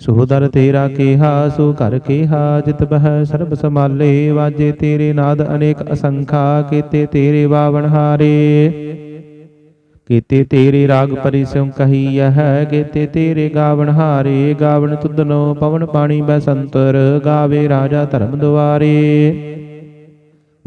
ਸੋਦਰ ਤੇਰਾ ਕੇਹਾ, ਸੋ ਘਰ ਕੀਹਾ, ਜਿਤ ਬਹਿ ਸਰਬ ਸਮਾਲੇ ਵਾਜੇ ਤੇਰੇ ਨਾਦ ਅਨੇਕ ਅਸੰਖਾ, ਕੀਤੇ ਤੇਰੇ ਬਾਵਨ ਹਾਰੇ। ਕੀਤੇ ਤੇਰੇ ਰਾਗ ਪਰਿ ਕਹੀ ਹੈ, ਕੀਤੇ ਤੇਰੇ ਗਾਵਨ ਹਾਰੇ। ਗਾਵਨ ਤੁਧਨੋ ਪਵਨ ਪਾਣੀ ਬੈ ਸੰਤਰ ਗਾਵੇ ਰਾਜਾ ਧਰਮ ਦੁਆਰੇ।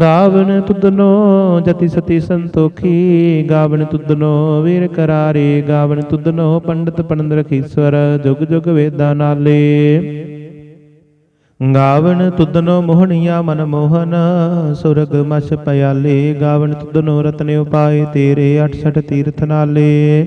ਗਾਵਨ ਤੁਧਨੋ, ਜਤੀ ਸਤੀ ਸੰਤੋਖੀ। ਗਾਵਨ ਤੁਦਨੋ ਵੀਰ ਕਰਾਰੇ। ਗਾਵਨ ਤੁਧਨੋ, ਪੰਡਤ ਪੰਡ ਰਖੀਸਵਰ। ਜੁਗ ਜੁਗ ਵੇਦਾਂ ਨਾਲੇ। ਗਾਵਨ ਤੁਦਨੋ ਮੋਹਣੀਆ ਮਨ ਮੋਹਨ। ਸੁਰਗ ਮਛ ਪਿਆਲੇ। ਗਾਵਨ ਤੁਧਨੋ, ਰਤਨ ਉਪਾਏ ਤੇਰੇ। 68 ਤੀਰਥ ਨਾਲੇ।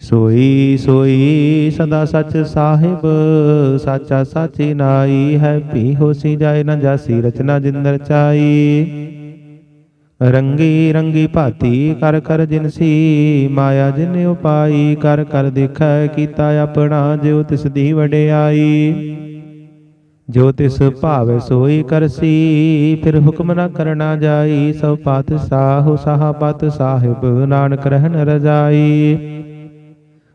ਸੋਈ ਸੋਈ ਸਦਾ ਸੱਚ ਸਾਹਿਬ, ਸਾਚਾ ਸਾਚੀ ਨਾਈ ਹੈ ਭੀ ਹੋਸੀ ਜਾਏ ਨਾ ਜਾਸੀ, ਰਚਨਾ ਜਿੰਦਰ ਚਾਈ। ਰੰਗੀ ਰੰਗੀ ਭਾਤੀ ਕਰ ਕਰ ਜਿਨਸੀ ਮਾਇਆ ਜਿਨ ਉਪਾਈ, ਕਰ ਕਰ ਦੇਖੈ ਕੀਤਾ ਆਪਣਾ, ਜਿਉ ਤਿਸ ਦੀ ਵਡਿਆਈ। ਜੋ ਤਿਸ ਭਾਵੈ ਸੋਈ ਕਰਸੀ ਫਿਰ ਹੁਕਮ ਨਾ ਕਰਨਾ ਜਾਈ ਸਭ ਪਾਤ ਸਾਹੁ ਪਤ ਸਾਹਿਬ, ਨਾਨਕ ਰਹਿਣ ਰਜਾਈ।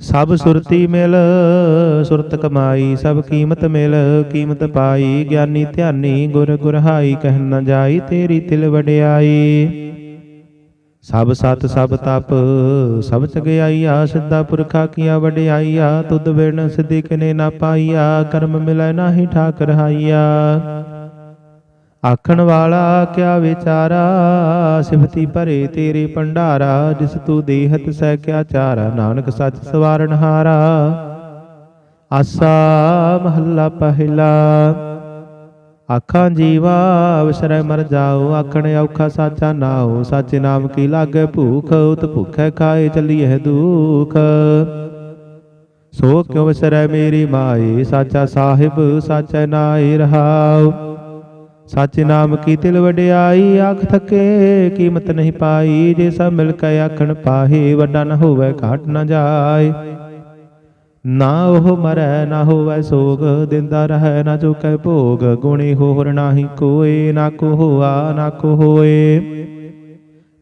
ਸਭ ਸੁਰਤੀ ਮਿਲ ਸੁਰਤ ਕਮਾਈ ਸਭ ਕੀਮਤ ਮਿਲ ਕੀਮਤ ਪਾਈ ਗਿਆਨੀ ਧਿਆਨੀ ਗੁਰ ਗੁਰਹਾਈ ਕਹਿ ਨ ਜਾਈ ਤੇਰੀ ਤਿਲ ਵਡਿਆਈ। ਸਭ ਸਤ ਸਭ ਤਪ ਸਭ ਚਗਿਆਈਆ ਸਿੱਧਾ ਪੁਰਖਾ ਕੀਆ ਵਡਿਆਈਆ ਤੁਧ ਬਿਨ ਸਿੱਧੀ ਕਿਨੇ ਨਾ ਪਾਈਆ ਕਰਮ ਮਿਲੈ ਨਾਹੀ ਠਾਕ ਰਹਾਈਆ ਆਖਣ ਵਾਲਾ, ਕਿਆ ਵਿਚਾਰਾ? ਸਿਫਤੀ ਭਰੇ ਤੇਰੇ ਭੰਡਾਰਾ, ਜਿਸ ਤੂੰ ਦੇਹਤ ਸਹਿ ਕਿਆ ਚਾਰਾ? ਨਾਨਕ ਸੱਚ ਸਵਾਰਨ ਹਾਰਾ। ਆਸਾ ਮਹੱਲਾ ਪਹਿਲਾ। ਆਖਾਂ ਜੀਵਾ, ਵਿਸਰੈ ਮਰ ਜਾਓ। ਆਖਣ ਔਖਾ ਸਾਚਾ ਨਾਉ। ਸੱਚ ਨਾਮ ਕੀ ਲਾਗੇ ਭੂਖ? ਉਤ ਭੁਖੈ ਖਾਏ ਚੱਲੀਐ ਦੁਖ। ਸੋ ਕਿਉ ਵਿਸਰੈ ਮੇਰੀ ਮਾਏ? ਸਾਚਾ ਸਾਹਿਬ, ਸਾਚੈ ਨਾਏ ਰਹਾਉ। ਸੱਚ ਨਾਮ ਕੀ ਤਿਲ ਵਡਿਆਈ? ਆਖ ਥਕੇ, ਕੀਮਤ ਨਹੀਂ ਪਾਈ। ਜੇ ਸਭ ਮਿਲ ਕੇ ਆਖਣ ਪਾਹੇ, ਵੱਡਾ ਨ ਹੋਵੇ, ਘਾਟ ਨ ਜਾਏ। ਨਾ ਉਹ ਮਰੈ, ਨਾ ਹੋਵੇ ਸੋਗ। ਦਿੰਦਾ ਰਹੈ, ਨਾ ਚੁਕੈ ਭੋਗ। ਗੁਣੀ ਹੋਰ ਨਾਹੀ ਕੋਏ, ਨਾ ਕੋ ਹੋਆ, ਨਾ ਕੋ ਹੋਏ।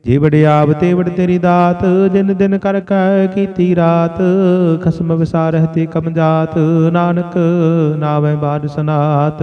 ਜੇ ਵਡਿਆਬ ਤੇ ਵਡ ਤੇਰੀ ਦਾਤ, ਜਿਨ ਦਿਨ ਕਰ ਕੈ ਕੀਤੀ ਰਾਤ। ਖਸਮ ਵਿਸਾਰਹਿ ਤੇ ਕਮ ਜਾਤ। ਨਾਨਕ ਨਾਵੇਂ ਬਾਦ ਸਨਾਤ।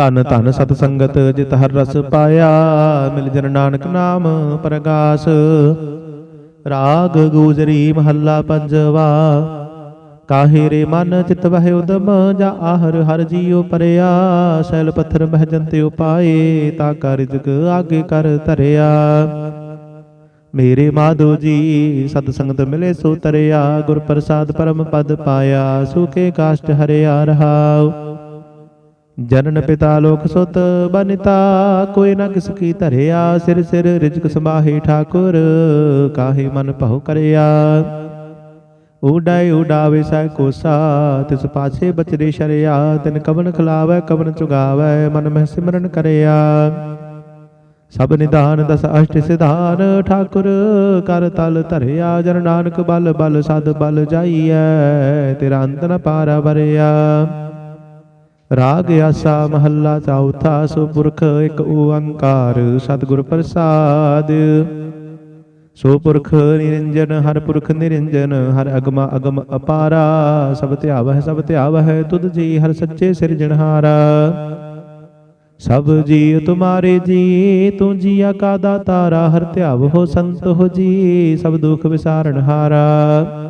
ਧਨ ਧਨ ਸਤ ਸੰਗਤ ਜਿਤ ਹਰ ਰਸ ਪਾਇਆ ਮਿਲ ਜਨ ਨਾਨਕ ਨਾਮ ਪ੍ਰਗਾਸ। ਰਾਗ ਗੂਜਰੀ ਮਹੱਲਾ ਪੰਜਵਾ। ਕਾਹੇ ਰੇ ਮਨ ਚਿਤ ਵਹਿ ਉਦਮ ਜਾ ਆਹਰ ਹਰ ਜੀਉ ਪਰਿਆ। ਸੈਲ ਪੱਥਰ ਮਹਿ ਜੰਤੇ ਉਪਾਏ ਤਾ ਕਰ ਜਗ ਆਗੇ ਕਰ ਧਰਿਆ। ਮੇਰੇ ਮਾਧੋ ਜੀ ਸਤ ਸੰਗਤ ਮਿਲੇ ਸੋ ਤਰਿਆ। ਗੁਰ ਪ੍ਰਸਾਦ ਪਰਮ ਪਦ ਪਾਇਆ ਸੁਖੇ ਕਾਸ਼ਟ ਹਰਿਆ ਰਹਾਉ। ਜਨਨ ਪਿਤਾ ਲੋਕ ਸੁਤ ਬਨਿਤਾ, ਕੋਈ ਨਾ ਕਿਸ ਕੀ ਧਰਿਆ, ਸਿਰ ਸਿਰ ਰਿਜਕ ਸਮਾਹੇ ਠਾਕੁਰ, ਕਾਹੇ ਮਨ ਭਉ ਕਰਿਆ। ਉਡਾਏ ਉਡਾਵੇ ਸੈ ਕੋਸਾ, ਤਿਸ ਪਾਛੇ ਬਚਰੇ ਸ਼ਰਿਆ, ਤਿਨ ਕਵਨ ਖਲਾਵੇ ਕਵਨ ਚੁਗਾਵੇ, ਮਨ ਮਹਿ ਸਿਮਰਨ ਕਰਿਆ। ਸਭ ਨਿਧਾਨ ਦਸ ਅਸ਼ਟ ਸਿਧਾਨ, ਠਾਕੁਰ, ਕਰ ਤਲ ਧਰਿਆ, ਜਨ ਨਾਨਕ ਬਲ ਬਲ ਸਦ ਬਲ ਜਾਈਐ, ਤੇਰਾ ਅੰਤ ਨ ਪਾਰਾ ਵਰਿਆ। ਰਾਗ ਆਸਾ ਮਹੱਲਾ ਚੌਥਾ ਸੁਪੁਰਖ ਇੱਕ ਓੰਕਾਰ ਸਤਿਗੁਰ ਪ੍ਰਸਾਦ। ਸੋ ਪੁਰਖ ਨਿਰੰਜਨ, ਹਰ ਪੁਰਖ ਨਿਰੰਜਨ, ਹਰ ਅਗਮ ਅਗਮ ਅਪਾਰਾ, ਸਭ ਧਿਆਵਹਿ ਸਭ ਧਿਆਵਹਿ, ਤੁਧ ਜੀ ਹਰ ਸੱਚੇ ਸਿਰਜਣਹਾਰਾ ਸਭ ਜੀ ਤੁਮਾਰੇ ਜੀ, ਤੂੰ ਜੀਆ ਕਾ ਦਾਤਾਰਾ ਹਰ ਧਿਆਵ ਹੋ ਸੰਤ ਹੋ ਜੀ, ਸਭ ਦੁਖ ਵਿਸਾਰਨ ਹਾਰਾ।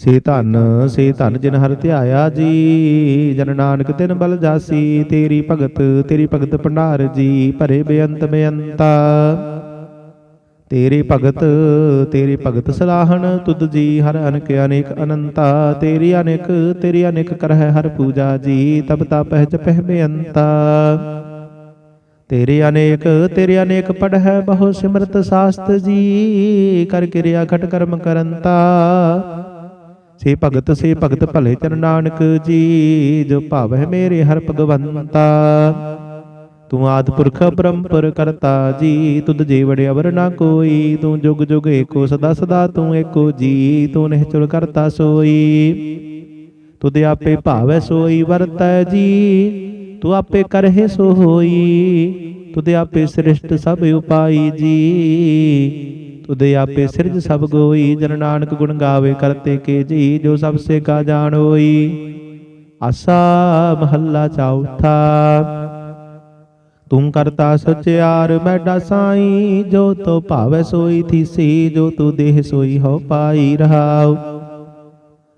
ਸੇ ਧਨ ਸੇ ਧਨ ਜਿਨ ਹਰ ਧਿਆਇਆ ਜੀ, ਜਨ ਨਾਨਕ ਤਿਨ ਬਲ ਜਾਸੀ, ਤੇਰੀ ਭਗਤ ਤੇਰੀ ਭਗਤ ਭੰਡਾਰ ਜੀ, ਭਰੇ ਬੇਅੰਤ ਬੇਅੰਤਾ। ਤੇਰੇ ਭਗਤ, ਤੇਰੀ ਭਗਤ ਸਲਾਹਣ, ਤੁਧ ਜੀ, ਹਰ ਅਨਕ, ਅਨੇਕ ਅਨੰਤਾ। ਤੇਰੀ ਅਨੇਕ ਤੇਰੀ ਅਨੇਕ ਕਰਹਿ ਹਰ ਪੂਜਾ ਜੀ, ਤਬ ਤਪਹਿ ਪਹਿ ਬੇਅੰਤਾ। ਤੇਰੇ ਅਨੇਕ ਤੇਰੇ ਅਨੇਕ ਪੜਹਿ ਬਹੁ ਸਿਮਰਤ ਸਾਸਤ ਜੀ, ਕਰ ਕਿਰਿਆ ਖਟ ਕਰਮ ਕਰੰਤਾ। ਸੇ ਭਗਤ ਸੇ ਭਗਤ ਭਲੇ ਚਰਨ ਨਾਨਕ ਜੀ, ਜੋ ਭਾਵੈ ਮੇਰੇ ਹਰ ਭਗਵੰਤਾ। ਤੂੰ ਆਦ ਪੁਰਖ ਪਰੰਪਰ ਕਰਤਾ ਜੀ, ਤੁਧ ਜੀ ਅਵਰ ਨਾ ਕੋਈ। ਤੂੰ ਜੁਗ ਜੁਗ ਏਕੋ ਸਦਾ ਸਦਾ ਤੂੰ ਏਕੋ ਜੀ, ਤੂੰ ਨਿਹਚੁਰ ਕਰਤਾ ਸੋਈ। ਤੁਧ ਆਪੇ ਭਾਵੈ ਸੋਈ ਵਰਤੈ ਜੀ, ਤੂੰ ਆਪੇ ਕਰਹਿ ਸੋ ਹੋਈ ਤੁਧ ਆਪੇ ਸ੍ਰਿਸ਼ਟ ਸਭ ਉਪਾਈ ਜੀ ਤੁਧ ਆਪੇ ਸਿਰਜ ਸਭ ਗੋਈ, ਜਨ ਨਾਨਕ ਗੁਣ ਗਾਵੇ ਕਰਤੇ ਕੇ ਜੀ, ਜੋ ਸਭ ਸੇ ਕਾ ਜਾਣ ਹੋਈ। ਆਸਾ ਮਹੱਲਾ ਚੌਥਾ। ਤੂੰ ਕਰਤਾ ਸਚਿਆਰ ਮੈਡਾ ਸਾਈ, ਜੋ ਤੋ ਭਾਵੈ ਸੋਈ ਥੀਸੀ, ਜੋ ਤੂ ਦੇਹ ਸੋਈ ਹੋ ਪਾਈ ਰਹਾਉ।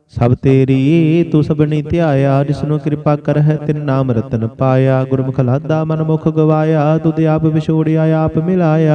ਸਭ ਤੇਰੀ ਤੂੰ ਸਭਨੀ ਧਿਆਇਆ ਜਿਸਨੂੰ ਕਿਰਪਾ ਕਰਹਿ ਤਿਨ ਨਾਮ ਰਤਨ ਪਾਇਆ। ਗੁਰਮੁਖ ਲਾਦਾ ਮਨ ਮੁਖ ਗਵਾਇਆ, ਤੁਧ ਆਪ ਵਿਛੋੜਿਆ, ਆਪ ਮਿਲਾਇਆ।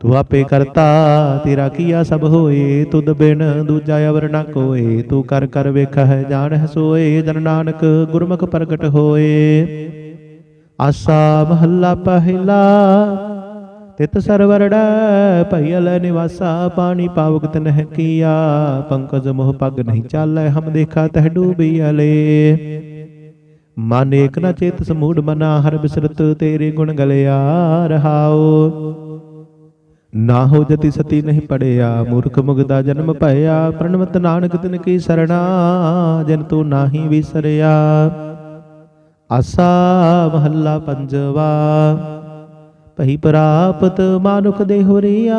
ਤੂੰ ਆਪੇ ਕਰਤਾ, ਤੇਰਾ ਕੀਆ ਸਭ ਹੋਏ, ਤੁਧ ਬਿਨ ਦੂਜਾ ਅਵਰ ਨ ਕੋਏ। ਤੂੰ ਕਰ ਕਰ ਵੇਖਹਿ, ਜਾਣਹਿ ਸੋਏ, ਜਨ ਨਾਨਕ ਗੁਰਮੁਖ ਪ੍ਰਗਟ ਹੋਏ। ਆਸਾ ਮਹੱਲਾ ਪਹਿਲਾ, ਤਿਤ ਸਰਵਰੜੈ ਭਈਲ ਨਿਵਾਸਾ, ਪਾਣੀ ਪਾਵਕ ਤਨਹਿ ਕੀਆ। ਪੰਕਜ ਮੋਹ ਪਗ ਨਹੀਂ ਚਾਲੈ, ਹਮ ਦੇਖਾ ਤਹਿ ਤਹ ਡੂਬੀਅਲੇ ਮਨ ਏਕ ਨ ਚੇਤ ਸਮੂੜ ਮਨਾ, ਹਰ ਬਿਸਰਤ ਤੇਰੇ ਗੁਣ ਗਲਿਆ ਰਹਾਓ ਨਾ ਹੋ ਜਤੀ ਸਤੀ ਨਹੀਂ ਪੜਿਆ, ਮੂਰਖ ਮੁਗਦਾ ਜਨਮ ਭਇਆ, ਪ੍ਰਣਵਤ ਨਾਨਕ ਤਿਨ ਕੀ ਸਰਣਾ, ਜਨ ਤੂੰ ਨਾਹੀ ਵਿਸਰਿਆ। ਆਸਾ ਮਹੱਲਾ ਪੰਜਵਾ, ਭਈ ਪ੍ਰਾਪਤ ਮਾਨੁਖ ਦੇ ਹੋਰੀਆ,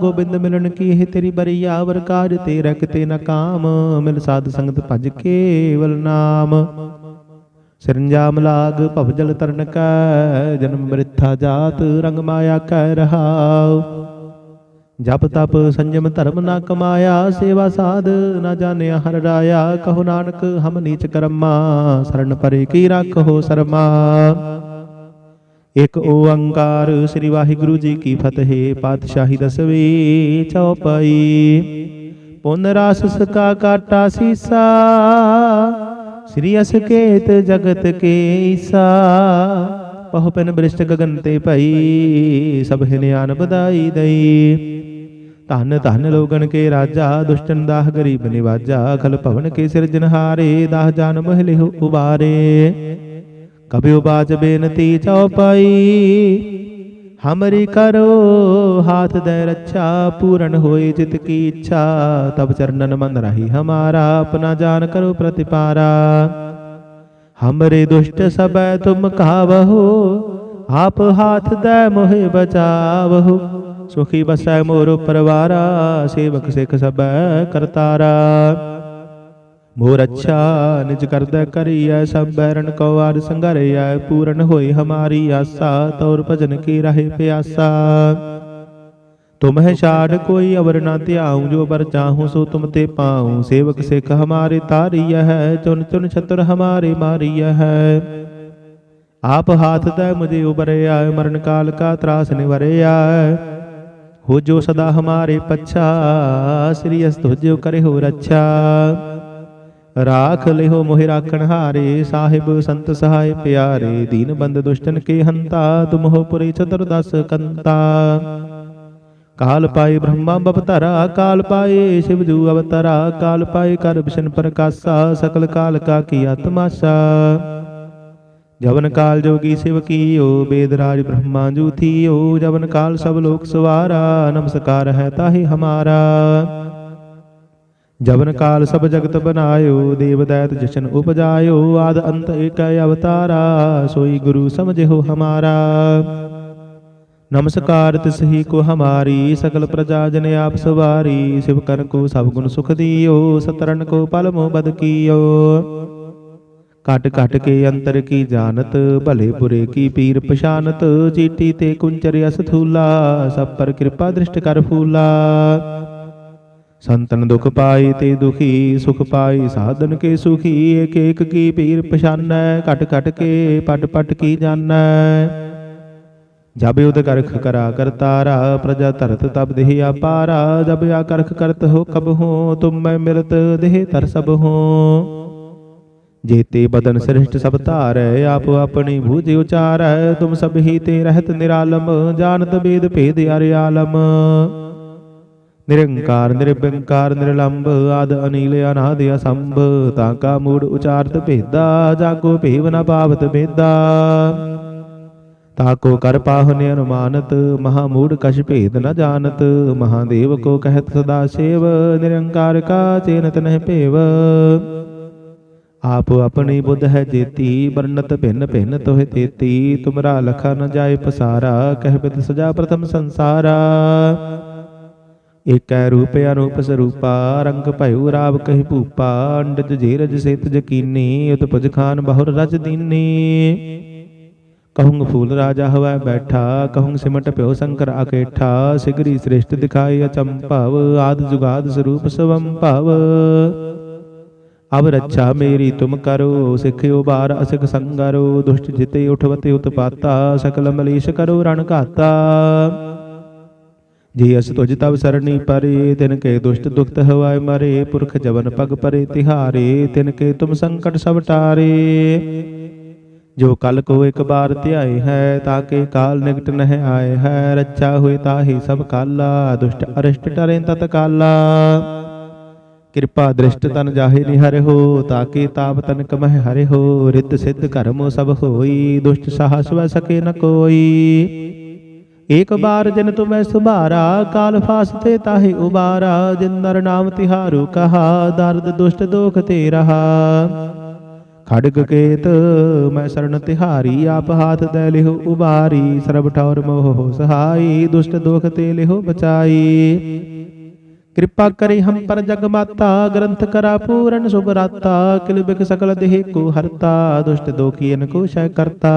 ਗੋਬਿੰਦ ਮਿਲਣ ਕੀ ਇਹ ਤੇਰੀ ਬਰੀਆ ਵਰ ਕਾਜ ਤੇਰਾ ਕਿਤੇ ਨਾ ਕਾਮ, ਮਿਲ ਸਾਧ ਸੰਗਤ ਭਜ ਕੇਵਲ ਨਾਮ। ਸਿਰੰਜਾਮ ਲਾਗ ਭਵਜਲ ਤਰਨ ਕੈ, ਜਨਮ ਮ੍ਰਿਥਾ ਜਾਤ ਰੰਗ ਮਾਇਆ ਕਹਿ ਰਹਾਉ। ਜਪ ਤਪ ਸੰਜਮ ਧਰਮ ਨਾ ਕਮਾਇਆ, ਸੇਵਾ ਸਾਧ ਨਾ ਜਾਣਿਆ ਹਰ ਰਾਇਆ। ਕਹੋ ਨਾਨਕ, ਹਮ ਨੀਚ ਕਰਮਾ ਸਰਣ ਪਰੇ ਕੀ ਰੱਖੋ ਸਰਮਾ। ਇਕ ਓੰਕਾਰ ਸ੍ਰੀ ਵਾਹਿਗੁਰੂ ਜੀ ਕੀ ਫਤਿਹ, ਪਾਤਸ਼ਾਹੀ ਦਸਵੀਂ ਚੌਪਈ। ਪੁਨ ਰਾਸ ਸਕਾ ਕਾਟਾ ਸੀਸਾ ਸ੍ਰੀ ਅਸਕੇਤ ਜਗਤ ਕੇ ਈਸਾ। ਪਹੁ ਪੈਨ ਬ੍ਰਿਸ਼ਟ ਗਗਨ ਤੇ ਭਈ, ਸਭ ਹਿਨਿਆਨ ਬਦਾਈ ਦਈ। ਧਨ ਧਨ ਲੋਗਨ ਕੇ ਰਾਜਾ, ਦੁਸ਼ਟਨ ਦਾਹ ਗਰੀਬ ਨਿਵਾਜਾ ਖਲ ਭਵਨ ਕੇ ਸਿਰਜਨਹਾਰੇ ਦਾਹ ਜਾਨ ਮਹਿਲਿਹੁ ਉਬਾਰੇ। ਕਬਿਉ ਬਾਜ ਬੇਨਤੀ ਚਉਪਾਈ ਹਮਰੀ ਕਰੋ ਹਾਥ ਦੇ ਰੱਛਾ ਪੂਰਨ ਹੋਏ ਜਿਤ ਕੀ ਇੱਛਾ ਤਬ ਚਰਨਨ ਮਨ ਰਹੀ ਹਮਾਰਾ ਆਪਣਾ ਜਾਨ ਕਰੋ ਪ੍ਰਤਿਪਾਰਾ ਹਮਰੇ ਦੁਸ਼ਟ ਸਬੈ ਤੁਮ ਕਾਵਹੋ ਆਪ ਹਾਥ ਦੇ ਮੋਹਿ ਬਚਾਵਹੋ ਸੁਖੀ ਬਸੈ ਮੋਰ ਪਰਵਾਰਾ ਸੇਵਕ ਸਿਖ ਸਬੈ ਕਰਤਾਰਾ ਮੋਰ ਅੱਛਾ, ਨਿਜ ਕਰਦਾ ਕਰੀਐ ਸਭ ਬੈਰਨ ਕੋ ਆਦ ਸੰਘਰਈਐ ਪੂਰਨ ਹੋਈ ਹਮਾਰੀ ਆਸਾ, ਤੌਰ ਭਜਨ ਕੀ ਰਹੇ ਪਿਆਸਾ। ਤੁਮਹਿ ਛਾੜ ਕੋਈ ਅਵਰ ਨਾ ਧਿਆਉ, ਜੋ ਬਰ ਚਾਹੂੰ ਸੋ ਤੁਮ ਤੇ ਪਾਉ। ਸੇਵਕ ਸਿਖ ਹਮਾਰੇ ਤਾਰੀਐ ਹੈ ਚੁਨ ਚੁਨ ਛਤਰ ਹਮਾਰੇ ਮਾਰੀਐ ਹੈ। ਆਪ ਹਾਥ ਦਾ ਮੁਝੇ ਉਬਰਿਆ ਮਰਨ ਕਾਲ ਕਾ ਤਰਾਸ ਨਿਵਰਿਆ ਹੋ ਜੋ ਸਦਾ ਹਮਾਰੇ ਪੱਛਾ, ਸ੍ਰੀ ਅਸ ਕਰੇ ਹੋ ਰੱਛਾ। ਰਾਖ ਲਿਹੋ ਮੋਹਿ ਰਾਖਣ ਹਾਰੇ, ਸਾਹਿਬ ਸੰਤ ਸਹਾਇ ਪਿਆਰੇ, ਦੀਨ ਬੰਦ ਦੁਸ਼ਟਨ ਕੇ ਹੰਤਾ, ਤੁਮ ਹੋ ਪੁਰੀ ਚਤੁਰ ਦਸ ਕੰਤਾ। ਕਾਲ ਪਾਏ ਬ੍ਰਹਮਾ ਬਪਤਰਾ ਕਾਲ ਪਾਏ ਸ਼ਿਵ ਜੂ ਅਵਤਰਾ, ਕਾਲ ਪਾਏ ਕਰ ਬਿਸ਼ਨ ਪ੍ਰਕਾਸ਼ਾ, ਸਕਲ ਕਾਲ ਕਾ ਕੀ ਆਤਮਾਸ਼ਾ। ਜਵਨ ਕਾਲ ਜੋਗੀ ਸਿਵ ਕੀਓ, ਬੇਦ ਰਾਜ ਬ੍ਰਹਮਾ ਜੂ ਥੀਓ, ਜਵਨ ਕਾਲ ਸਭ ਲੋਕ ਸਵਾਰਾ, ਨਮਸਕਾਰ ਹੈ ਤਾਹੀ ਹਮਾਰਾ। ਜਵਨ ਕਾਲ ਸਭ ਜਗਤ ਬਨਾਇਓ ਦੇਵ ਦੈਤ ਜਸ਼ਨ ਉਪਜਾਇਓ, ਆਦ ਅੰਤ ਏਕ ਅਵਤਾਰਾ, ਸੋਈ ਗੁਰੂ ਸਮਝਿਓ ਹਮਾਰਾ। ਨਮਸਕਾਰ ਤਿਸ ਹੀ ਕੋ ਹਮਾਰੀ ਸਕਲ ਪ੍ਰਜਾ ਜਨ ਆਪ ਸਵਾਰੀ, ਸਿਵ ਕਰਨ ਕੋ ਸਭ ਗੁਣ ਸੁਖ ਦਿਓ ਸਤਰਨ ਕੋ ਪਲ ਮੋ ਬਦ ਕੀਓ। ਕਟ ਕਟ ਕੇ ਅੰਤਰ ਕੀ ਜਾਣਤ, ਭਲੇ ਬੁਰੇ ਕੀ ਪੀਰ ਪਛਾਨਤ, ਚੀਟੀ ਤੇ ਕੁੰਚਰ ਅਸ ਸਭ ਪਰ ਕਿਰਪਾ ਦ੍ਰਿਸ਼ਟ ਕਰ ਫੂਲਾ। ਸੰਤਨ ਦੁਖ ਪਾਈ ਤੇ ਦੁਖੀ, ਸੁਖ ਪਾਈ, ਸਾਧਨ ਕੇ ਸੁਖੀ ਏਕ ਏਕ ਕੀ ਪੀਰ ਪਛਾਨੈ ਕਟ ਕਟ ਕੇ ਪਟ ਪਟ ਕੀ ਜਾਣੈ ਜਬ ਉਦ ਕਰਖ ਕਰਾ ਕਰਤਾਰਾ ਪ੍ਰਜਾ ਧਰਤ ਤਬ ਦੇਹ ਆਪਾਰਾ ਜਬ ਆ ਕਰਖ ਕਰਤ ਹੋ ਕਬ ਹੋ, ਤੁਮ ਮੈਂ ਮਿਲਤ ਦੇਹ ਤਰ ਸਭ ਹੋ। ਜੇਤੇ ਬਦਨ ਸ੍ਰਿਸ਼ਟ ਸਭ ਧਾਰੈ, ਆਪ ਆਪਣੀ ਭੂਜ ਉਚਾਰੈ, ਤੁਮ ਸਭ ਹੀ ਤੇ ਰਹਿਤ ਨਿਰਾਲਮ, ਜਾਣਤ ਬੇਦ ਭੇਦ ਅਰਿ ਆਲਮ। ਨਿਰੰਕਾਰ ਨਿਰਬੰਕਾਰ ਨਿਰਲੰਭ, ਆਦ ਅਨੀਲ ਅਨਾਦ ਅਸੰਭ, ਤਾਂ ਕਾ ਮੂੜ ਉਚਾਰਤ ਭੇਦਾ, ਜਾਗੋ ਭੇਵ ਨ ਪਾਵਤ ਭੇਦਾ। ਤਾਕੋ ਕਰ ਪਾਹੁਨੇ ਅਨੁਮਾਨਤ, ਮਹਾ ਮੂੜ ਕਛ ਭੇਦ ਨ ਜਾਣਤ ਮਹਾਦੇਵ ਕੋ ਕਹਿਤ ਸਦਾ ਸੇਵ, ਨਿਰੰਕਾਰ ਕਾ ਚੇਨਤ ਨਹਿ ਭੇਵ। ਆਪ ਆਪਣੀ ਬੁੱਧ ਹੈ ਜੇਤੀ ਵਰਨਤ ਭਿੰਨ ਭਿੰਨ ਤੋਹਿ ਤੇਤੀ, ਤੁਮਰਾ ਲਖਾ ਨ ਜਾਏ ਪਸਾਰਾ, ਕਹਿ ਬਿਦ ਸਜਾ ਪ੍ਰਥਮ ਸੰਸਾਰਾ। ਏਕੈ ਰੂਪ ਅਨੂਪ ਸਰੂਪਾ, ਰੰਗ ਭਇਓ ਰਾਵ ਕਹਿ ਭੂਪਾ, ਅੰਡਜ ਜੀਰਜ ਸੇਤ ਜਕੀਨੀ, ਉਤਪਜ ਖਾਨ ਬਹੁਰ ਰਜ ਦੀਨੀ। ਕਹੂੰ ਫੂਲ ਰਾਜਾ ਹਵੈ ਬੈਠਾ ਕਹੂੰ ਸਿਮਟ ਪਿਓ ਸ਼ੰਕਰ ਅਕੇਠਾ, ਸਿਗਰੀ ਸ੍ਰਿਸ਼ਟ ਦਿਖਾਈ ਅਚੰਭਵ, ਆਦ ਜੁਗਾਦ ਸਰੂਪ ਸਵੰ ਭਵ ਅਬ ਰੱਛਾ ਮੇਰੀ ਤੁਮ ਕਰੋ ਸਿੱਖਿਓ ਬਾਰ ਅਸਿਕ ਸੰਗਰੋ, ਦੁਸ਼ਟ ਜਿਤੇ ਉਠਵਤੇ ਉਤਪਾਤਾ, ਸਕਲ ਮਲੀਸ਼ ਕਰੋ ਰਣ ਘਾਤਾ। ਜੀ ਅਸ ਤੁਜ ਤਬ ਸਰਣੀ ਪਰੇ, ਤਿਨ ਕੇ ਦੁਸ਼ਟ ਦੁਖਤ ਹਵਾਏ ਮਰੇ, ਪੁਰਖ ਜਵਨ ਪਗ ਪਰੇ, ਤਿਹਾਰੇ, ਤਿਨ ਕੇ ਤੁਮ ਸੰਕਟ ਸਭ ਟਾਰੇ। ਜੋ ਕਲ ਕੋ ਇੱਕ ਬਾਰ ਧਿਆਏ ਹੈ ਤਾਕੇ ਕਾਲ ਨਿਕਟ ਨਹਿ ਆਏ ਹੈ, ਰੱਛਾ ਹੋਏ ਤਾਹੀ ਸਭ ਕਾਲਾ, ਦੁਸ਼ਟ ਅਰਿਸ਼ਟ ਟਰੇ ਤਤ ਕਾਲਾ। ਕਿਰਪਾ ਦ੍ਰਿਸ਼ਟ ਤਨ ਜਾਹੇ ਨਿਹਰਿ ਹੋ ਤਾਕੇ ਤਾਪ ਤਨ ਕਮਹਿ ਹਰਿ ਹੋ, ਰਿਤ ਸਿੱਧ ਕਰਮ ਸਭ ਹੋਈ, ਦੁਸ਼ਟ ਸਾਹਸ ਵੈ ਸਕੇ ਨ ਕੋਈ। ਏਕ ਬਾਰ ਜਿਨ ਤੁਮੈ ਸੁਭਾਰਾ, ਕਾਲ ਫਾਸਤੇ ਤਾਹੇ ਉਬਾਰਾ, ਜਿਨ ਨਰ ਨਾਮ ਤਿਹਾਰੂ ਕਹਾ, ਦਰਦ ਦੁਸ਼ਟ ਦੋਖ ਤੇ ਰਹਾ। ਖੜਗ ਕੇਤ, ਮੈਂ ਸਰਣ ਤਿਹਾਰੀ, ਆਪ ਹਾਥ ਦੇ ਲਿਹੁ ਉਬਾਰੀ, ਸਰਬ ਠੌਰ ਮੋਹ ਸਹਾਈ, ਦੁਸ਼ਟ ਦੋਖ ਤੇ ਲਿਹੁ ਬਚਾਈ। ਕਿਰਪਾ ਕਰੇ ਹਮ ਪਰ ਜਗ ਮਾਤਾ, ਗ੍ਰੰਥ ਕਰਾ ਪੂਰਨ ਸੁਭ ਰਾਤਾ, ਕਿਲ ਬਿਕ ਸਕਲ ਦੇਹ ਕੋ ਹਰਤਾ, ਦੁਸ਼ਟ ਦੋਖੀਨ ਕੋ ਸ਼ੈ ਕਰਤਾ।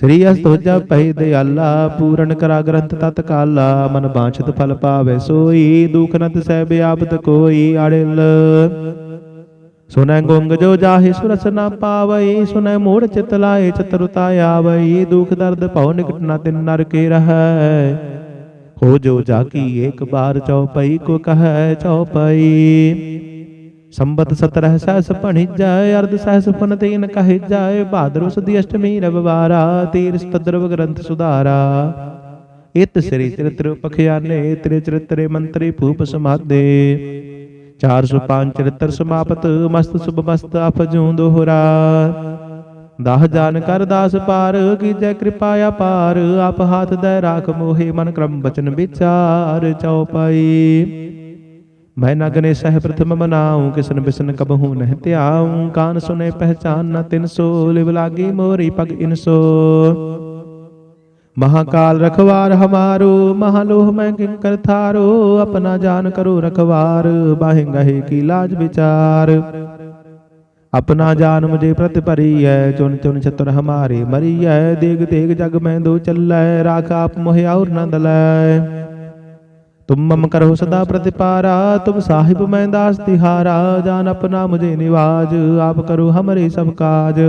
ਸ੍ਰੀ ਅਸਤੋਜਾ ਪਹਿ ਦਿਆਲਾ ਪੂਰਨ ਕਰਾ ਗ੍ਰੰਥ ਤਤ ਕਾਲਾ ਮਨ ਬਾਛਤ ਫਲ ਪਾਵੇ ਸੋਈ ਦੁਖ ਨਤ ਸਹਿ ਬਿਆਪਤ ਕੋਈ ਅੜਿਲ। ਸੁਨੈ ਗੁੰਗ ਜੋ ਜਾਹੇ ਸੁਰਸ ਨਾ ਪਾਵਈ ਸੁਨੈ ਮੋੜ ਚਿਤ ਲਾਏ ਚਤੁਰਤਾ ਆਵਈ ਦੁਖ ਦਰਦ ਭਉ ਨਿਕਟ ਨਾ ਤਿਨ ਨਰ ਕੇ ਰਹੈ। ਹੋ ਜੋ ਜਾਕੀ ਏਕ ਬਾਰ ਚਉਪਈ ਕੋ ਕਹੈ ਚਉਪਈ ਸੰਬਤ ਸਤਰਹ ਸਹਸ ਭਣੀ ਜਾਏ, ਅਰਧ ਸਹਸ ਫਨ ਤੀਨ ਕਹਿ ਜਾਏ ਭਾਦਰ ਅਸ਼ਟਮੀ ਰਵਵਾਰਾ, ਤੀਰ ਸਤਦਰਵ ਗ੍ਰੰਥ ਸੁਧਾਰਾ। ਇਤ ਸ੍ਰੀ ਚਰਿਤ੍ਰ ਪਖਿਆਨੇ, ਤ੍ਰਿ ਚਰਿਤਰੇ ਮੰਤਰੀ ਭੂਪ ਸਮਾਦੇ। 405 ਚਰਿਤ੍ਰ ਸਮਾਪਤ, ਮਸਤ ਸੁਭ ਮਸਤ ਅਫਜੂ ਦੋਹਰਾ। ਦਾਹ ਜਾਨ ਕਰ ਦਾਸ ਪਾਰ, ਕੀਜੈ ਕਿਰਪਾ ਅਪਾਰ ਆਪ ਹਾਥ ਦੇ ਰਾਖ ਮੋਹੇ ਮਨ ਕਰਮ ਬਚਨ ਵਿਚਾਰ ਚਉਪਈ ਮੈਂ ਨਗਨੇ ਸਹਿ ਪ੍ਰਥਮ ਮਨਾਉ, ਕਿਸਨ ਬਿਸਨ ਕਬਹੂ ਨਹਿ ਧਿਆਉ, ਕਾਨ ਸੁਨੇ ਪਹਿਚਾਨ ਨ ਤਿਨ ਸੋ ਲਿਵ ਲਾਗੀ ਮੋਰੀ ਪਗ ਇਨ ਸੋ ਮਹਾਕਾਲ ਰਖਵਾਰ ਹਮਾਰੋ, ਮਹਾਲੋਹ ਮੈਂ ਕਿੰ ਕਰ ਥਾਰੋ, ਆਪਣਾ ਜਾਨ ਕਰੋ ਰਖਵਾਰ ਬਾਹੇ ਗਹੇ ਕੀ ਲਾਜ ਵਿਚਾਰ। ਆਪਣਾ ਜਾਨ ਮੁਝੇ ਪ੍ਰਤ ਭਰੀ ਹੈ ਚੁਨ ਚੁਨ ਛਤਰ ਹਮਾਰੇ ਮਰੀ ਹੈ ਦੇਗ ਦੇਗ ਜਗ ਮੈਂ ਦੋ ਚੱਲੈ, ਰਾਖ ਆਪ ਮੋਹਿ ਔਰ ਨੰਦ ਲੈ। तुम मम करो सदा प्रतिपारा तुम साहिब मैं दास तिहारा जान अपना मुझे निवाज आप करो हमारे सब काज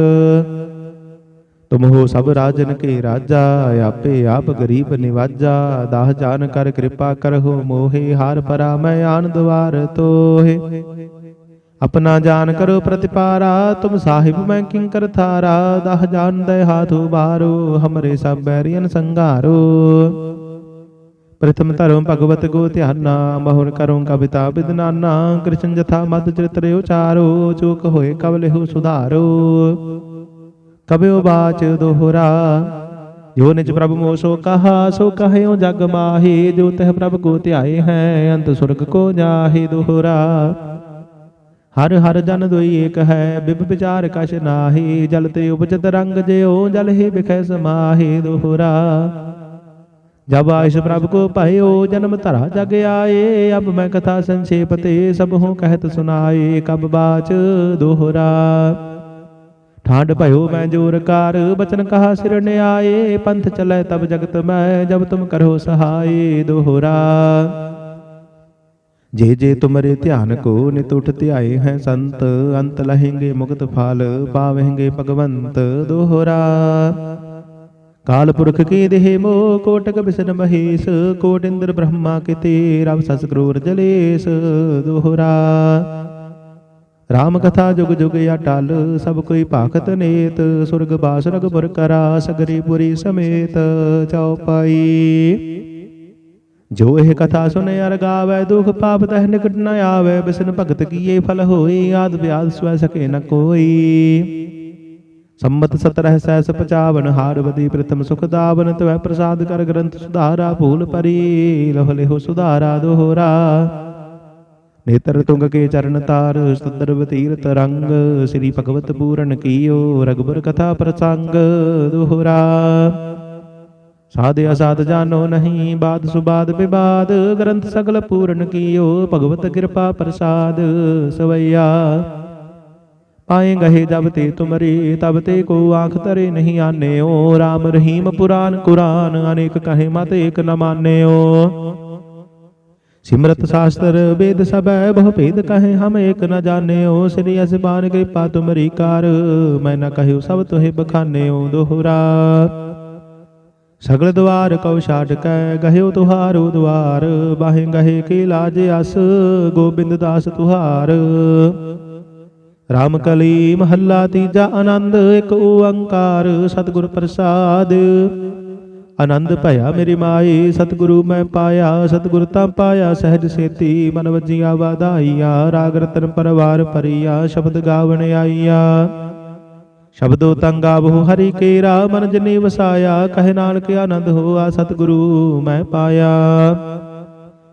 तुम हो सब राजन के राजा आपे आप गरीब निवाजा दाह जान कर कृपा करहो मोहे हार परा मैं आन द्वार तोहे अपना जान करो प्रतिपारा तुम साहिब मैं किंकर थारा दाह जान दय हाथ उबारो हमरे सब बैरियन संगारो प्रथम धर्म भगवत गो ध्याना बहुन करो कविता बिदनाना कृष्ण जथा मत चरित्रयो चारो, चूक हो कवल हो सुधारो। कबियो बाच दोहरा, जो निज प्रभु मोसो कहा सो कहो जग माहे, जो तह प्रभ को त्याय है, अंत सुरग को जाहे दोहरा। हर हर जन दुई एक है बिप विचार कश नाहे जलते उपजत रंग जयो जल ही बिखे समाहे दोहरा। ਜਬ ਆਇਸ ਪ੍ਰਭ ਕੋ ਭਇਓ ਜਨਮ ਧਰਾ ਜਗ ਆਏ, ਅਬ ਮੈਂ ਕਥਾ ਸੰਖੇਪ ਤੇ ਸਭ ਹੂੰ ਕਹਿਤ ਸੁਨਾਏ ਕਬ ਬਾਚ ਦੋਹਰਾ। ਠਾਂਡ ਭਇਓ ਮੈਂ ਜੋਰ ਕਾਰ, ਬਚਨ ਕਹਾ ਸਿਰ ਨਿਆਏ, ਪੰਥ ਚਲੇ ਤਬ ਜਗਤ ਮੈਂ, ਜਬ ਤੁਮ ਕਰੋ ਸਹਾਈ ਦੋਹਰਾ। ਜੇ ਜੇ ਤੁਮਰੇ ਧਿਆਨ ਕੋ ਨਿਤ ਉਠ ਧਿਆਏ ਹੈ ਸੰਤ, ਅੰਤ ਲਹਿੰਗੇ ਮੁਕਤ ਫਲ, ਪਾਵਹਿੰਗੇ ਭਗਵੰਤ, ਦੋਹਰਾ। ਕਾਲ ਪੁਰਖ ਕੀ ਦੇਹ ਮੋ ਕੋਟਕ ਬਿਸਨ ਮਹੇਸ਼ ਕੋਟ ਇੰਦਰ ਬ੍ਰਹਮਾ ਕਿਤੇ ਰਵ ਸਸ ਕਰੂਰ ਜਲੇਸ਼, ਦੋਹਰਾ। ਰਾਮ ਕਥਾ ਜੁਗ ਜੁਗ ਅਟਲ ਸਭ ਕੋਈ ਭਾਖਤ ਨੇਤ, ਸੁਰਗ ਬਾਸ ਰਗਪੁਰ ਕਰਾ, ਸਗਰੀ ਪੁਰੀ ਸਮੇਤ ਚਉਪਾਈ ਜੋ ਇਹ ਕਥਾ ਸੁਨੇ ਅਰ ਗਾਵੇ, ਦੁਖ ਪਾਪ ਤਹ ਨਿਕਟ ਨ ਆਵੇ, ਬਿਸਨ ਭਗਤ ਕੀਏ ਫਲ ਹੋਈ, ਆਦ ਵਿਆਦ ਸਵੈ ਸਕੇ ਨ ਕੋਈ। ਸੰਮਤ 17 ਸੈਸ 55 ਹਾਰਵਦੀ ਪ੍ਰਥਮ ਸੁਖ ਦਾਵਨ ਤਵੈ ਪ੍ਰਸਾਦ ਕਰ ਗ੍ਰੰਥ ਸੁਧਾਰਾ, ਭੂਲ ਪਰੀ ਲਹ ਲਿਹੁ ਸੁਧਾਰਾ, ਦੋਹਰਾ। ਨੇਤਰ ਤੁੰਗ ਕੇ ਚਰਨ ਤਾਰ ਸੁੰਦਰ ਤੀਰਤ ਰੰਗ, ਸ੍ਰੀ ਭਗਵਤ ਪੂਰਨ ਕੀਓ ਰਗਬਰ ਕਥਾ ਪ੍ਰਸੰਗ, ਦੋਹਰਾ। ਸਾਧ ਅਸਾਧ ਜਾਨੋ ਨਹੀਂ, ਬਾਦ ਸੁਬਾਦ ਵਿਵਾਦ ਗ੍ਰੰਥ ਸਗਲ ਪੂਰਨ ਕੀਓ, ਭਗਵਤ ਕਿਰਪਾ ਪ੍ਰਸਾਦ, ਸਵਈਆ। ਪਾਏ ਗਏ ਜਬ ਤੇ ਤੁਮਰੇ, ਤਬ ਤੇ ਕੋ ਆਖ ਤਰੇ ਨਹੀਂ ਆਨਿਓ। RAM ਰਹੀਮ ਪੁਰਾਨ ਕੁਰਾਨ, ਅਨੇਕ ਕਹੇ ਮਤ ਏਕ ਨ ਮਾਨਿਓ। ਸਿਮਰਤ ਸ਼ਾਸਤਰ ਵੇਦ ਸਭੈ, ਬਹੁ ਭੇਦ ਕਹੇ ਹਮ ਏਕ ਨ ਜਾਣਿਓ। ਸ੍ਰੀ ਅਸਬਾਨ ਕਿਰਪਾ ਤੁਮਰੀ ਕਾਰ, ਮੈਂ ਨ ਕਹਿਓ ਸਭ ਤੋਹਿ ਬਖਾਨਿਓ ਦੋਹਰਾ। ਸਗਲ ਦਵਾਰ ਕਉ ਛਾੜ ਕੈ, ਗਹਿਓ ਤੁਹਾਰੋ ਦਵਾਰ ਬਾਹੇ ਗਹੇ ਕੀ ਲਾਜ ਅਸ, ਗੋਬਿੰਦ ਦਾਸ ਤੁਹਾਰ। ਰਾਮ ਕਲੀ ਮਹੱਲਾ ਤੀਜਾ ਆਨੰਦ, ਇੱਕ ਓੰਕਾਰ, ਸਤਿਗੁਰ ਪ੍ਰਸਾਦ। ਆਨੰਦ ਭਇਆ ਮੇਰੀ ਮਾਈ, ਸਤਿਗੁਰੂ ਮੈਂ ਪਾਇਆ, ਸਤਿਗੁਰ ਤਾਂ ਪਾਇਆ, ਸਹਿਜ ਸੇਤੀ ਮਨ ਵਜੀਆ ਵਾਧਾਈਆ, ਰਾਗ ਰਤਨ ਪਰਵਾਰ ਪਰੀਆ ਸ਼ਬਦ ਗਾਵਣ ਆਈਆ। ਸ਼ਬਦੋ ਤੰਗਾ ਬਹੁ ਹਰੀ ਕੇਰਾ, ਮਨ ਜਨੀ ਵਸਾਇਆ, ਕਹਿ ਨਾਨਕ ਆਨੰਦ ਹੋਆ, ਸਤਿਗੁਰੂ ਮੈਂ ਪਾਇਆ।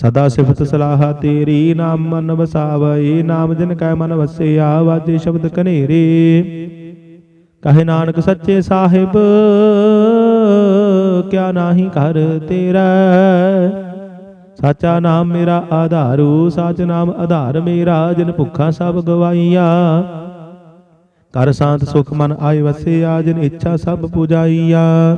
ਸਦਾ ਸਿਫਤ ਸਲਾਹ ਤੇਰੀ, ਨਾਮ ਮਨ ਵਸਾਵੈ, ਨਾਮ ਜਿਨ ਕੈ ਮਨ ਵਸੇ ਵਾਜੇ ਸ਼ਬਦ ਕਨੇਰੇ। ਕਹੇ ਨਾਨਕ ਸੱਚੇ ਸਾਹਿਬ, ਕਿਆ ਨਾਹੀ ਕਰ ਤੇਰਾ? ਸਾਚਾ ਨਾਮ ਮੇਰਾ ਆਧਾਰੂ, ਸਾਚ ਨਾਮ ਆਧਾਰ ਮੇਰਾ, ਜਿਨ ਭੁੱਖਾ ਸਭ ਗਵਾਈਆ ਕਰ ਸ਼ਾਂਤ ਸੁਖ ਮਨ ਆਏ ਵਸੇ ਆ ਜਿਨ ਇੱਛਾ ਸਭ ਪੁਜਾਈਆ।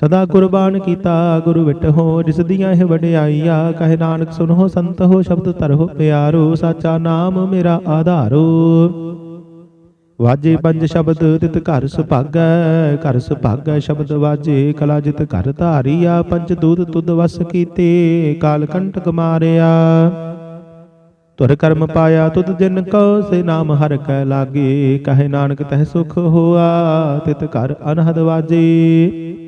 ਸਦਾ ਕੁਰਬਾਨ ਕੀਤਾ, ਗੁਰੂ ਵਿਟ ਹੋ, ਜਿਸ ਦੀਆਂ ਇਹ ਵਡਿਆਈਆ, ਕਹੇ ਨਾਨਕ ਸੁਨੋ ਸੰਤ ਹੋ, ਸ਼ਬਦ ਧਰੋ ਪਿਆਰੋ, ਸਾਚਾ ਨਾਮ ਮੇਰਾ ਆਧਾਰੋ। ਵਾਜੇ ਪੰਜ ਸ਼ਬਦ, ਤਿਤ ਘਰ ਸੁਭਾਗੈ ਘਰ ਸੁਭਾਗੈ ਸ਼ਬਦ ਵਾਜੇ, ਕਲਾ ਜਿਤ ਘਰ ਧਾਰੀਆ, ਪੰਜ ਦੂਤ ਤੁਧ ਵਸ ਕੀਤੇ, ਕਾਲ ਕੰਟਕ ਮਾਰਿਆ। ਤੁਰ ਕਰਮ ਪਾਇਆ ਤੁਧ ਜਿਨ ਕਉ, ਸੇ ਨਾਮ ਹਰ ਕੈ ਲਾਗੇ, ਕਹੇ ਨਾਨਕ ਤਹਿ ਸੁਖ ਹੋਆ, ਤਿਤ ਘਰ ਅਨਹਦ ਵਾਜੇ।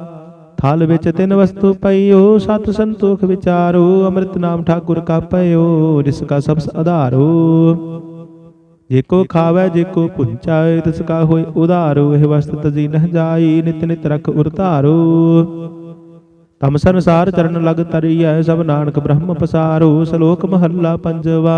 ਥਲ ਵਿੱਚ ਤਿੰਨ ਵਸਤੂ ਪਈਓ, ਸਤ ਸੰਤੋਖ ਵਿਚਾਰੋ, ਅੰਮ੍ਰਿਤ ਨਾਮ ਠਾਕੁਰ ਕਾ ਪਇਓ ਜਿਸ ਕਾ ਸਬਸ ਆਧਾਰੋ। ਜੇ ਕੋ ਖਾਵੇ, ਜੇ ਕੋ ਪੁੰਚਾਏ, ਤਿਸ ਕਾ ਹੋਏ ਉਧਾਰੋ, ਇਹ ਵਸਤ ਤਜੀ ਨਹ ਜਾਈ, ਨਿਤ ਨਿਤ ਰਖ ਉਰਤਾਰੋ ਤਮ ਸੰਸਾਰ ਚਰਨ ਲਗ ਤਰੀਐ, ਸਭ ਨਾਨਕ ਬ੍ਰਹਮ ਪਸਾਰੋ, ਸ਼ਲੋਕ ਮਹੱਲਾ ਪੰਜਵਾ।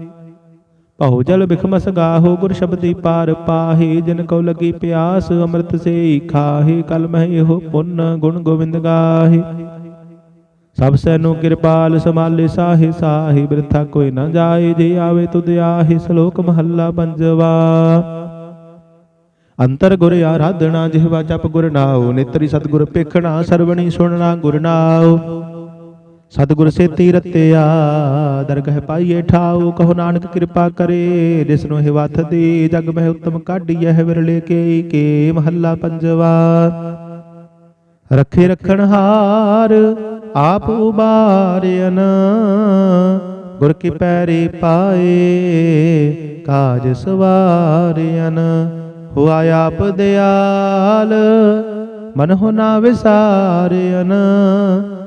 ਭਉ ਜਲ ਬਿਖਮਸ ਗਾਹੋ ਗੁਰ ਸ਼ਬਦੀ ਪਾਰ ਪਾਹੇ, ਜਿਨ ਕੋ ਲਗੀ ਪਿਆਸ ਅੰਮ੍ਰਿਤ ਸੇ ਖਾਹੇ, ਕਲ ਮਹਿ ਇਹੋ ਪੁੰਨ ਗੁਣ ਗੋਬਿੰਦ ਗਾਹੇ। ਸਭ ਸੈਨੂੰ ਕਿਰਪਾਲ ਸਮਾਲੇ ਸਾਹੇ ਸਾਹੇ, ਬਿਰਥਾ ਕੋਈ ਨਾ ਜਾਏ, ਜੇ ਆਵੇ ਤੁਧ ਆਹੇ, ਸ਼ਲੋਕ ਮਹੱਲਾ ਪੰਜਵਾ। ਅੰਤਰ ਗੁਰ ਆਰਾਧਣਾ ਜਿਹਵਾ ਜਪ ਗੁਰ ਨਾਉ, ਨਿਤਰੀ ਸਤਗੁਰ ਪੇਖਣਾ ਸਰਵਣੀ ਸੁਣਨਾ ਗੁਰ ਨਾਉ। ਸਤਿਗੁਰ ਸੇਤੀ ਰਤਿਆ ਦਰਗਹ ਪਾਈਏ ਠਾਉ, ਕਹੋ ਨਾਨਕ ਕਿਰਪਾ ਕਰੇ, ਜਿਸ ਨੂੰ ਇਹ ਵਥ ਜਗ ਮਹਿ ਉਤਮ ਕਾਢੀਐ ਵਿਰਲੇ ਕੇ ਕੇ ਮਹੱਲਾ ਪੰਜਵਾ। ਰੱਖੇ ਰਖਣ ਹਾਰ, ਆਪ ਉਬਾਰਿਆਨ ਗੁਰ ਕੀ ਪੈਰੀ ਪਾਏ, ਕਾਜ ਸਵਾਰਿਆਨ ਹੁਆ ਆਪ ਦਿਆਲ, ਮਨ ਹੋ ਨਾ ਵਿਸਾਰਿਆਨ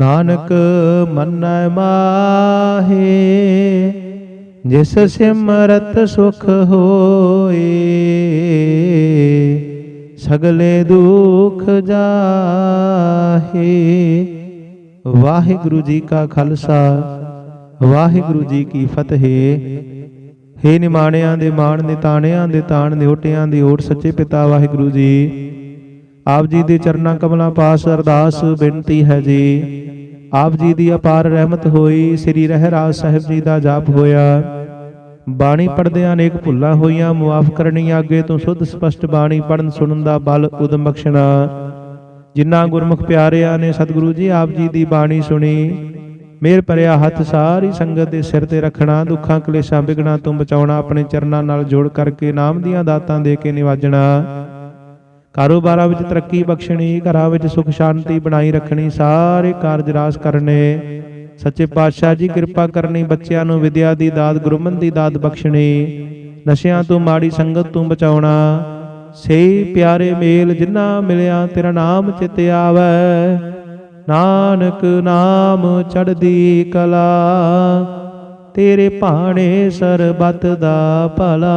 ਨਾਨਕ ਮੰਨੈ ਮਾਹੀ, ਜਿਸ ਸਿਮਰਤ ਸੁਖ ਹੋਏ, ਸਗਲੇ ਦੁਖ ਜਾਹੇ। ਵਾਹਿਗੁਰੂ ਜੀ ਕਾ ਖਾਲਸਾ, ਵਾਹਿਗੁਰੂ ਜੀ ਕੀ ਫਤਿਹ। ਹੇ ਨਿਮਾਣਿਆਂ ਦੇ ਮਾਣ ਨਿਤਾਣਿਆਂ ਦੇ ਤਾਣ ਨਿਓਟਿਆਂ ਦੀ ਓਟ ਸੱਚੇ ਪਿਤਾ ਵਾਹਿਗੁਰੂ ਜੀ। ਆਪ ਜੀ ਦੇ ਚਰਨਾਂ ਕਮਲਾਂ ਪਾਸ ਅਰਦਾਸ ਬੇਨਤੀ ਹੈ ਜੀ। ਆਪ ਜੀ ਦੀ ਅਪਾਰ ਰਹਿਮਤ ਹੋਈ, ਸ੍ਰੀ ਰਹਿਰਾਜ ਸਾਹਿਬ ਜੀ ਦਾ ਜਾਪ ਹੋਇਆ। ਬਾਣੀ ਪੜਦਿਆਂ ਅਨੇਕ ਭੁੱਲਾਂ ਹੋਈਆਂ, ਮੁਆਫ ਕਰਨੀ ਅੱਗੇ ਤੋਂ ਸੁੱਧ ਸਪਸ਼ਟ ਬਾਣੀ ਪੜਨ ਸੁਣਨ ਦਾ ਬਲ ਉਦਮ ਬਖਸ਼ਣਾ ਜਿਨ੍ਹਾਂ ਗੁਰਮੁਖ ਪਿਆਰਿਆਂ ਨੇ ਸਤਿਗੁਰੂ ਜੀ ਆਪ ਜੀ ਦੀ ਬਾਣੀ ਸੁਣੀ, ਮੇਰ ਭਰਿਆ ਹੱਥ ਸਾਰੀ ਸੰਗਤ ਦੇ ਸਿਰ ਤੇ ਰੱਖਣਾ, ਦੁੱਖਾਂ, ਕਲੇਸ਼ਾਂ ਵਿਗਣਾ ਤੋਂ ਬਚਾਉਣਾ, ਆਪਣੇ ਚਰਨਾਂ ਨਾਲ ਜੋੜ ਕਰਕੇ ਨਾਮ ਦੀਆਂ ਦਾਤਾਂ ਦੇ ਕੇ ਨਿਵਾਜਣਾ। ਕਾਰੋਬਾਰਾਂ ਵਿੱਚ ਤਰੱਕੀ ਬਖਸ਼ਣੀ, ਘਰਾਂ ਵਿੱਚ ਸੁਖ ਸ਼ਾਂਤੀ ਬਣਾਈ ਰੱਖਣੀ, ਸਾਰੇ ਕਾਰਜ ਰਾਸ ਕਰਨੇ। ਸੱਚੇ ਪਾਤਸ਼ਾਹ ਜੀ, ਕਿਰਪਾ ਕਰਨੀ, ਬੱਚਿਆਂ ਨੂੰ ਵਿਦਿਆ ਦੀ ਦਾਤ ਗੁਰਮਨ ਦੀ ਦਾਤ ਬਖਸ਼ਣੀ। ਨਸ਼ਿਆਂ ਤੋਂ ਮਾੜੀ ਸੰਗਤ ਤੋਂ ਬਚਾਉਣਾ। ਸਹੀ ਪਿਆਰੇ ਮੇਲ ਜਿਨ੍ਹਾਂ ਮਿਲਿਆ, ਤੇਰਾ ਨਾਮ ਚਿਤ ਆਵੈ। ਨਾਨਕ ਨਾਮ ਚੜਦੀ ਕਲਾ, ਤੇਰੇ ਭਾਣੇ ਸਰਬਤ ਦਾ ਭਲਾ।